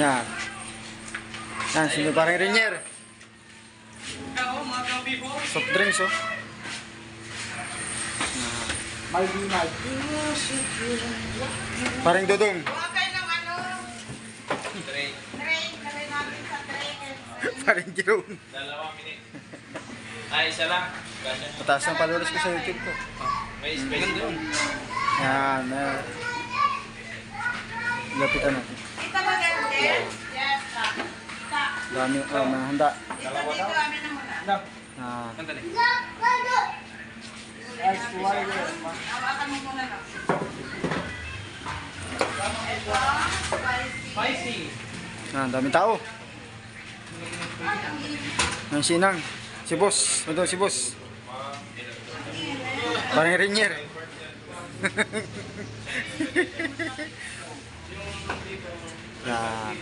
Yan. Yan, sino parang Renier. Soft drinks, oh. Parang dudong. Ano. Parang Jerome. Dalawang minute. Ay, isa lang. Mataas ang followers ko sa YouTube ko. May space doon. Yan. Uh, lapitan natin. Dami, oh, mga handa. Ito dito amin na muna. Ah, Sandali. Ice water. Hawakan mo muna lang. Ito. Spicy. Ah, daming tao. Ang sinang. Si boss. Ito si boss. Parang Renier. Yan.